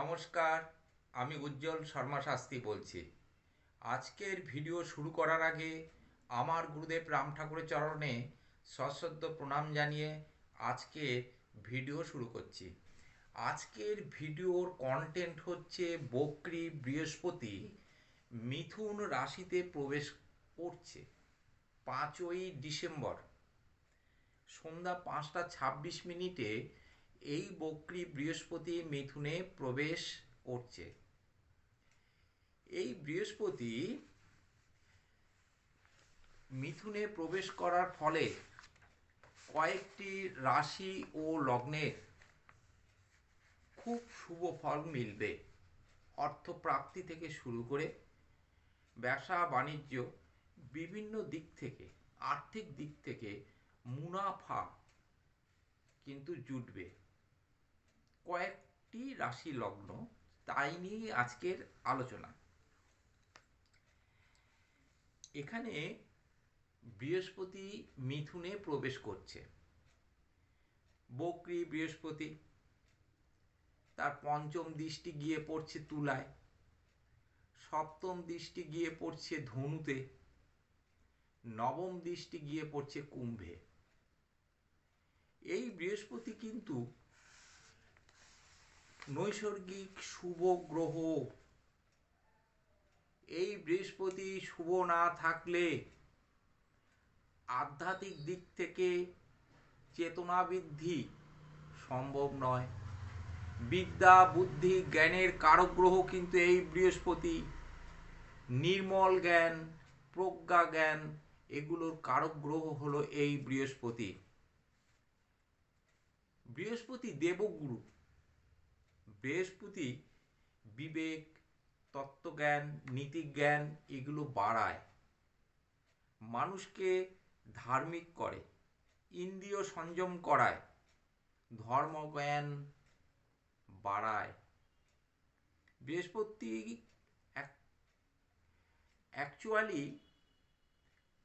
নমস্কার, আমি উজ্জ্বল শর্মা শাস্ত্রী বলছি। আজকের ভিডিও শুরু করার আগে আমার গুরুদেব রাম ঠাকুরের চরণে সশ্রদ্ধ প্রণাম জানিয়ে আজকে ভিডিও শুরু করছি। আজকের ভিডিওর কন্টেন্ট হচ্ছে বকরি বৃহস্পতি মিথুন রাশিতে প্রবেশ করছে পাঁচই ডিসেম্বর। সন্ধ্যা পাঁচটা ছাব্বিশ মিনিটে এই বকরি বৃহস্পতি মিথুনে প্রবেশ করছে। এই বৃহস্পতি মিথুনে প্রবেশ করার ফলে কয়েকটি রাশি ও লগ্নের খুব শুভ ফল মিলবে। অর্থপ্রাপ্তি থেকে শুরু করে ব্যবসা, বাণিজ্য, বিভিন্ন দিক থেকে, আর্থিক দিক থেকে মুনাফা কিন্তু জুটবে। কয়েকটি রাশি লগ্ন, তাই নিয়ে আজকের আলোচনা। এখানে বৃহস্পতি মিথুনে প্রবেশ করছে। বকরি বৃহস্পতি, তার পঞ্চম দৃষ্টি গিয়ে পড়ছে তুলায়, সপ্তম দৃষ্টি গিয়ে পড়ছে ধনুতে, নবম দৃষ্টি গিয়ে পড়ছে কুম্ভে। এই বৃহস্পতি কিন্তু নৈসর্গিক শুভ গ্রহ। এই বৃহস্পতি শুভ না থাকলে আধ্যাত্মিক দিক থেকে চেতনা বৃদ্ধি সম্ভব নয়। বিদ্যা, বুদ্ধি, জ্ঞানের কারক গ্রহ কিন্তু এই বৃহস্পতি। নির্মল জ্ঞান, প্রজ্ঞা জ্ঞান, এগুলোর কারক গ্রহ হলো এই বৃহস্পতি। বৃহস্পতি দেবগুরু। বৃহস্পতি বিবেক, তত্ত্বজ্ঞান, নীতিজ্ঞান এগুলো বাড়ায়। মানুষকে ধার্মিক করে, ইন্দ্রিয় সংযম করায় ধর্মজ্ঞান বাড়ায়। বৃহস্পতি অ্যাকচুয়ালি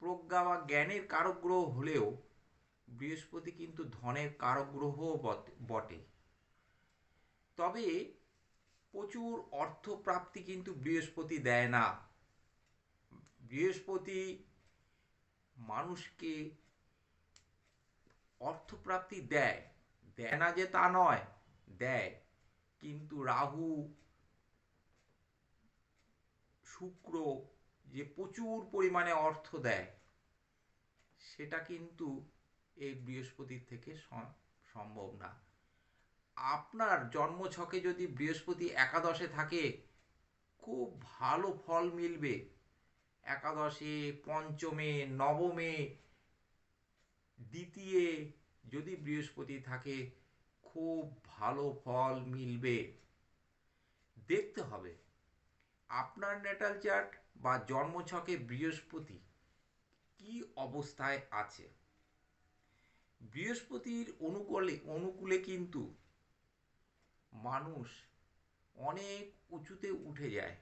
প্রজ্ঞা বা জ্ঞানের কারক গ্রহ হলেও বৃহস্পতি কিন্তু ধনের কারক গ্রহ বটে। তবে প্রচুর অর্থপ্রাপ্তি কিন্তু বৃহস্পতি দেয় না। বৃহস্পতি মানুষকে অর্থপ্রাপ্তি দেয়। দেয় না যে তা নয়, দেয়। কিন্তু রাহু, শুক্র যে প্রচুর পরিমাণে অর্থ দেয়, সেটা কিন্তু এই বৃহস্পতির থেকে সম্ভব না। আপনার জন্মছকে যদি বৃহস্পতি একাদশে থাকে, খুব ভালো ফল মিলবে। একাদশে, পঞ্চমে, নবমে, দ্বিতীয় যদি বৃহস্পতি থাকে, খুব ভালো ফল মিলবে। দেখতে হবে, আপনার নেটাল চার্ট বা জন্মছকে বৃহস্পতি কি অবস্থায় আছে? বৃহস্পতির অনুকূলে অনুকূলে কিন্তু মানুষ অনেক উঁচুতে উঠে যায়।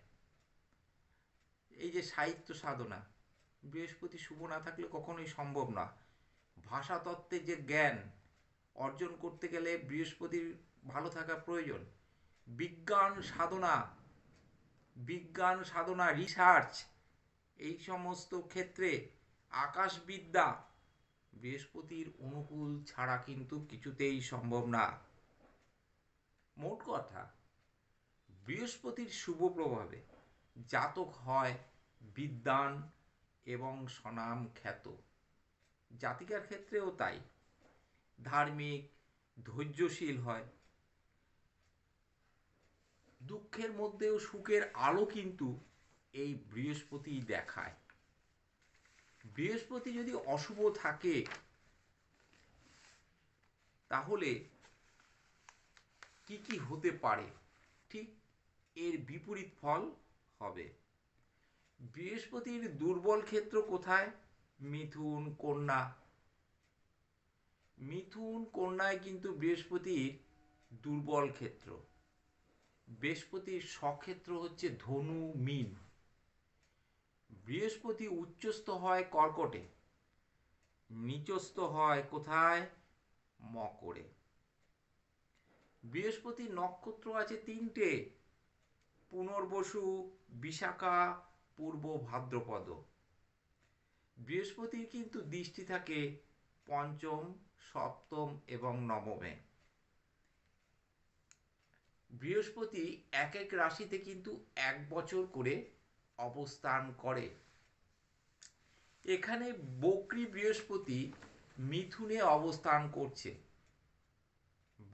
এই যে সাহিত্য সাধনা, বৃহস্পতি শুভ না থাকলে কখনোই সম্ভব না। ভাষাতত্ত্বের যে জ্ঞান অর্জন করতে গেলে বৃহস্পতির ভালো থাকা প্রয়োজন। বিজ্ঞান সাধনা বিজ্ঞান সাধনা রিসার্চ এই সমস্ত ক্ষেত্রে আকাশবিদ্যা বৃহস্পতির অনুকূল ছাড়া কিন্তু কিছুতেই সম্ভব না। মোট কথা, বৃহস্পতির শুভ প্রভাবে জাতক হয় বিদ্যান এবং স্বনাম খ্যাত। জাতিকার ক্ষেত্রেও তাই। ধার্মিক, ধৈর্যশীল হয়। দুঃখের মধ্যেও সুখের আলো কিন্তু এই বৃহস্পতি দেখায়। বৃহস্পতি যদি অশুভ থাকে, তাহলে কি কি হতে পারে? ঠিক এর বিপরীত ফল হবে। বৃহস্পতির দুর্বল ক্ষেত্র কোথায়? মিথুন কন্যা। মিথুন কন্যায় কিন্তু বৃহস্পতির দুর্বল ক্ষেত্র। বৃহস্পতির সক্ষেত্র হচ্ছে ধনু, মিন। বৃহস্পতি উচ্চস্থ হয় কর্কটে, নিচস্থ হয় কোথায়? মকরে। বৃহস্পতির নক্ষত্র আছে তিনটে। পুনর্বসু, বিশাখা, পূর্ব ভাদ্রপদ। বৃহস্পতির কিন্তু দৃষ্টি থাকে পঞ্চম, সপ্তম এবং নবমে। বৃহস্পতি এক এক রাশিতে কিন্তু এক বছর করে অবস্থান করে। এখানে বকরি বৃহস্পতি মিথুনে অবস্থান করছে।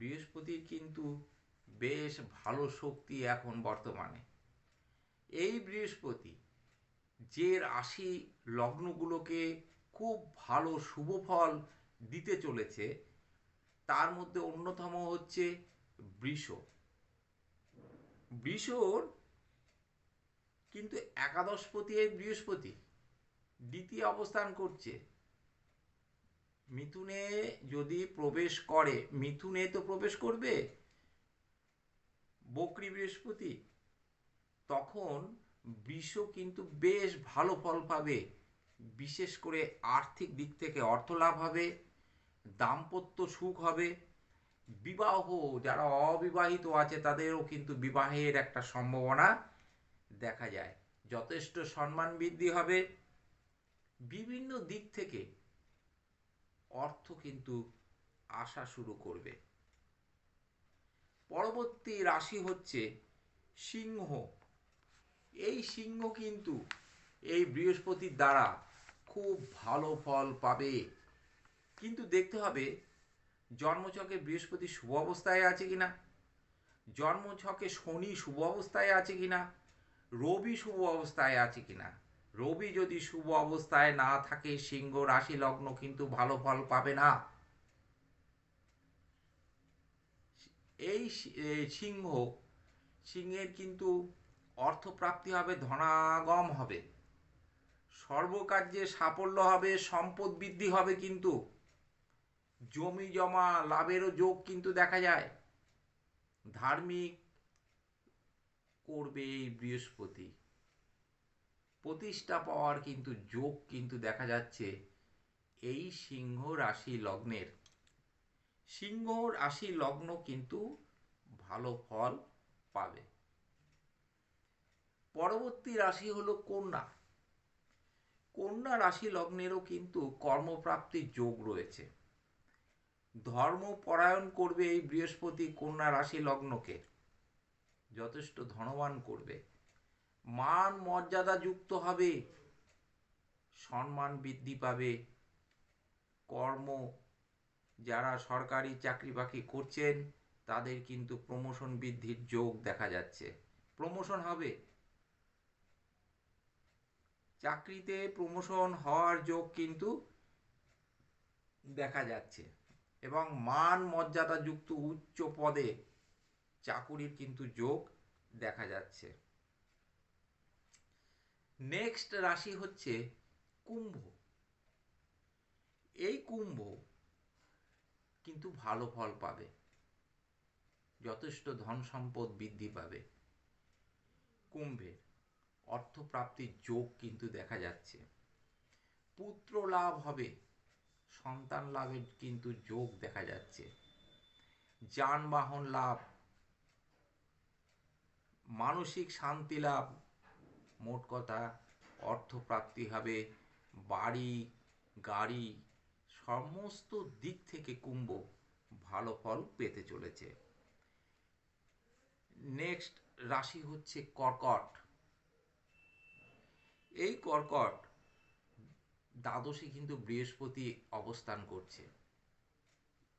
বৃহস্পতির কিন্তু বেশ ভালো শক্তি এখন বর্তমানে। এই বৃহস্পতি যে রাশি লগ্নগুলোকে খুব ভালো শুভ ফল দিতে চলেছে, তার মধ্যে অন্যতম হচ্ছে বৃষ। বৃষর কিন্তু একাদশপতি এই বৃহস্পতি দ্বিতীয় অবস্থান করছে। মিথুনে যদি প্রবেশ করে, মিথুনে তো প্রবেশ করবে? বকরি বৃহস্পতি। তখন বৃষ কিন্তু বেশ ভালো ফল পাবে। বিশেষ করে আর্থিক দিক থেকে অর্থ লাভ হবে, দাম্পত্য সুখ হবে। বিবাহ, যারা অবিবাহিত আছে, তাদেরও কিন্তু বিবাহের একটা সম্ভাবনা দেখা যায়। যথেষ্ট সম্মান বৃদ্ধি হবে। বিভিন্ন দিক থেকে অর্থ কিন্তু আসা শুরু করবে। পরবর্তী রাশি হচ্ছে সিংহ। এই সিংহ কিন্তু এই বৃহস্পতির দ্বারা খুব ভালো ফল পাবে। কিন্তু দেখতে হবে, জন্মছকে বৃহস্পতি শুভ অবস্থায় আছে কিনা? জন্মছকে শনি শুভ অবস্থায় আছে কিনা? রবি শুভ অবস্থায় আছে কিনা? রবি যদি শুভ অবস্থায় না থাকে, সিংহ রাশি লগ্ন কিন্তু ভালো ফল পাবে না। এই সিংহ, সিংহের কিন্তু অর্থপ্রাপ্তি হবে, ধনাগম হবে। সর্বকার্যে সাফল্য হবে, সম্পদ বৃদ্ধি হবে কিন্তু। জমি জমা লাভেরও যোগ কিন্তু দেখা যায়। ধার্মিক করবে এই বৃহস্পতি। প্রতিষ্ঠা পাওয়ার কিন্তু যোগ কিন্তু দেখা যাচ্ছে এই সিংহ রাশি লগ্নের। সিংহ রাশি লগ্ন কিন্তু ভালো ফল পাবে। পরবর্তী রাশি হলো কন্যা। কন্যা রাশি লগ্নেরও কিন্তু কর্মপ্রাপ্তির যোগ রয়েছে। ধর্ম পরায়ণ করবে এই বৃহস্পতি কন্যা রাশি লগ্নকে। যথেষ্ট ধনবান করবে। মান মর্যাদা যুক্ত হবে। সম্মান বৃদ্ধি পাবে। কর্ম যারা সরকারি চাকরি বাকরি করছেন, তাদের কিন্তু প্রমোশন বৃদ্ধির যোগ দেখা যাচ্ছে। প্রমোশন হবে। চাকরিতে প্রমোশন হওয়ার যোগ কিন্তু দেখা যাচ্ছে। এবং মান মর্যাদাযুক্ত উচ্চ পদে চাকুরির কিন্তু যোগ দেখা যাচ্ছে। নেক্সট রাশি হচ্ছে কুম্ভ। এই কুম্ভ কিন্তু ভালো ফল পাবে। যথেষ্ট ধন সম্পদ বৃদ্ধি পাবে। কুম্ভের অর্থপ্রাপ্তির যোগ কিন্তু দেখা যাচ্ছে। পুত্র লাভ হবে, সন্তান লাভের কিন্তু যোগ দেখা যাচ্ছে। যানবাহন লাভ, মানসিক শান্তি লাভ মোট কথা, অর্থপ্রাপ্তি হবে বাড়ি, গাড়ি, সমস্ত দিক থেকে কুম্ভ ভালো ফল পেতে চলেছে। নেক্সট রাশি হচ্ছে কর্কট। এই কর্কট দ্বাদশে কিন্তু বৃহস্পতি অবস্থান করছে।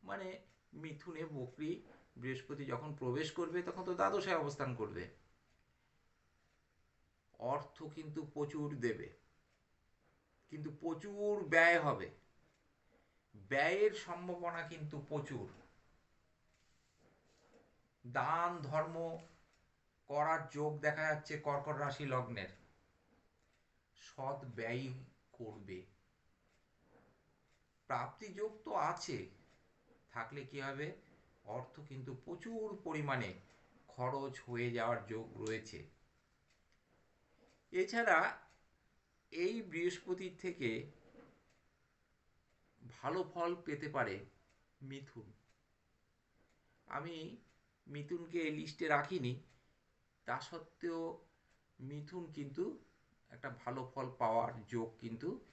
মানে মিথুনে বকরি বৃহস্পতি যখন প্রবেশ করবে, তখন তো দ্বাদশে অবস্থান করবে। অর্থ কিন্তু প্রচুর দেবে। কিন্তু প্রচুর ব্যয় হবে। ব্যয়ের সম্ভাবনা কিন্তু প্রচুর। দান, ধর্ম করার যোগ দেখা যাচ্ছে কর্কট রাশি লগ্নের। সৎ ব্যয় করবে। প্রাপ্তি যোগ তো আছে। থাকলে কি হবে? অর্থ কিন্তু প্রচুর পরিমাণে খরচ হয়ে যাওয়ার যোগ রয়েছে। এছাড়া এই বৃহস্পতির থেকে ভালো ফল পেতে পারে মিথুন। আমি মিথুনকে এই লিস্টে রাখিনি, তা সত্ত্বেও মিথুন কিন্তু একটা ভালো ফল পাওয়ার যোগ কিন্তু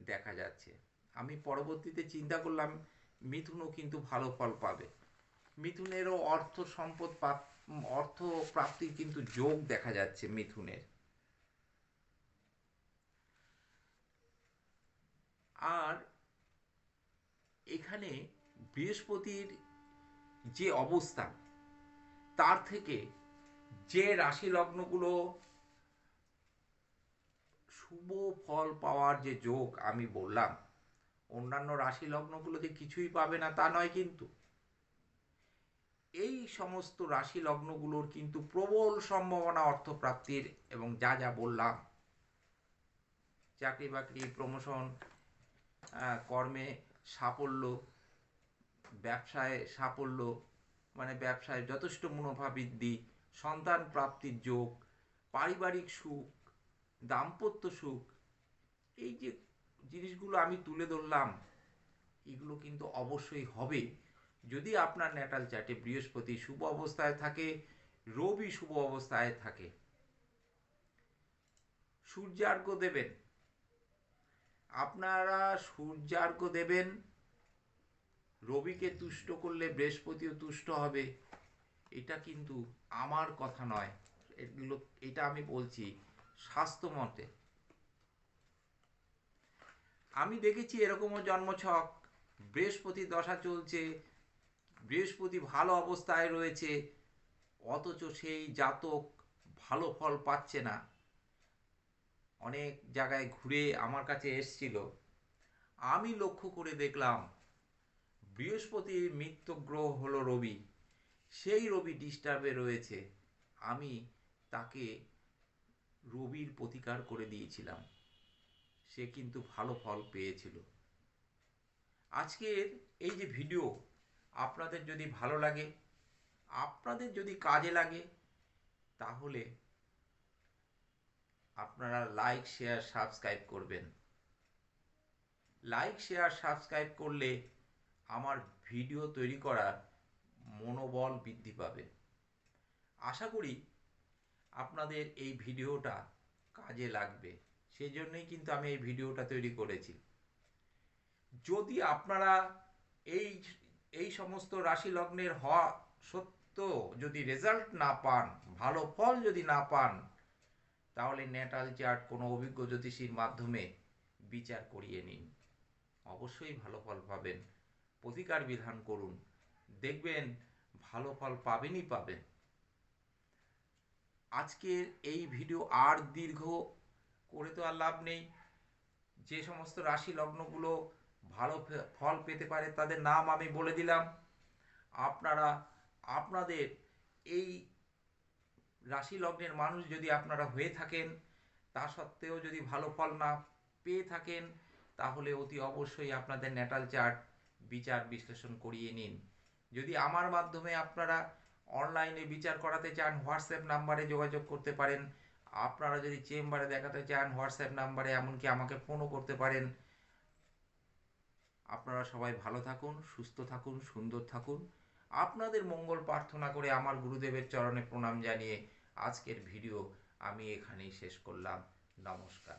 দেখা যাচ্ছে। আমি পরবর্তীতে চিন্তা করলাম, মিথুনও কিন্তু ভালো ফল পাবে। মিথুনেরও অর্থ সম্পদ অর্থ প্রাপ্তির কিন্তু যোগ দেখা যাচ্ছে মিথুনের। আর এখানে বৃহস্পতির যে অবস্থান, তার থেকে যে রাশি লগ্নগুলো শুভ ফল পাওয়ার যে যোগ আমি বললাম, অন্যান্য রাশি লগ্নগুলোতে কিছুই পাবে না, তা নয় কিন্তু। এই সমস্ত রাশি লগ্নগুলোর কিন্তু প্রবল সম্ভাবনা অর্থপ্রাপ্তির এবং যা যা বললাম, চাকরি বাকরি প্রমোশন কর্মে সাফল্য, ব্যবসায় সাফল্য মানে ব্যবসায় যথেষ্ট মুনাফা বৃদ্ধি, সন্তান প্রাপ্তির যোগ, পারিবারিক সুখ, দাম্পত্য সুখ, এই যে জিনিসগুলো আমি তুলে ধরলাম, এগুলো কিন্তু অবশ্যই হবে। যদি আপনার ন্যাটাল চার্টে বৃহস্পতি শুভ অবস্থায় থাকে, রবি শুভ অবস্থায় থাকে সূর্যার্ঘ দেবেন। আপনারা সূর্যার্ঘ দেবেন, রবিকে তুষ্ট করলে বৃহস্পতিও তুষ্ট হবে, এটা কিন্তু আমার কথা নয়। এগুলো, এটা আমি বলছি স্বাস্থ্য মতে। আমি দেখেছি এরকমও জন্মছক, বৃহস্পতি দশা চলছে, বৃহস্পতি ভালো অবস্থায় রয়েছে, অথচ সেই জাতক ভালো ফল পাচ্ছে না। অনেক জায়গায় ঘুরে আমার কাছে এসছিল। আমি লক্ষ্য করে দেখলাম, বৃহস্পতির মিত্র গ্রহ হলো রবি। সেই রবি ডিস্টার্বে রয়েছে। আমি তাকে রবির প্রতিকার করে দিয়েছিলাম। সে কিন্তু ভালো ফল পেয়েছিল। আজকের এই যে ভিডিও আপনাদের যদি ভালো লাগে, আপনাদের যদি কাজে লাগে, তাহলে আপনারা লাইক শেয়ার সাবস্ক্রাইব করবেন। লাইক শেয়ার সাবস্ক্রাইব করলে আমার ভিডিও তৈরি করার মনোবল বৃদ্ধি পাবে। আশা করি আপনাদের এই ভিডিওটা কাজে লাগবে। সেই জন্যই কিন্তু আমি এই ভিডিওটা তৈরি করেছি। যদি আপনারা এই এই সমস্ত রাশি লগ্নের হওয়া সত্ত্বেও যদি রেজাল্ট না পান, ভালো ফল যদি না পান তাহলে ন্যাটাল চার্ট কোনো অভিজ্ঞ জ্যোতিষীর মাধ্যমে বিচার করিয়ে নিন। অবশ্যই ভালো ফল পাবেন। প্রতিকার বিধান করুন। দেখবেন ভালো ফল পাবেনই পাবেন। আজকের এই ভিডিও আর দীর্ঘ, করে তো আর লাভ নেই। যে সমস্ত রাশি লগ্নগুলো ভালো ফল পেতে পারে তাদের নাম আমি বলে দিলাম। আপনারা, আপনাদের এই রাশি লগ্নের মানুষ যদি আপনারা হয়ে থাকেন, তা সত্ত্বেও যদি ভালো ফল না পেয়ে থাকেন, তাহলে অতি অবশ্যই আপনাদের ন্যাটাল চার্ট বিচার বিশ্লেষণ করিয়ে নিন। যদি আমার মাধ্যমে আপনারা অনলাইনে বিচার করাতে চান, হোয়াটসঅ্যাপ নাম্বারে যোগাযোগ করতে পারেন। আপনারা যদি চেম্বারে দেখাতে চান, হোয়াটসঅ্যাপ নাম্বারে এমনকি আমাকে ফোনও করতে পারেন। আপনারা সবাই ভালো থাকুন, সুস্থ থাকুন, সুন্দর থাকুন। আপনাদের মঙ্গল প্রার্থনা করে আমার গুরুদেবের চরণে প্রণাম জানিয়ে আজকের ভিডিও আমি এখানেই শেষ করলাম। নমস্কার।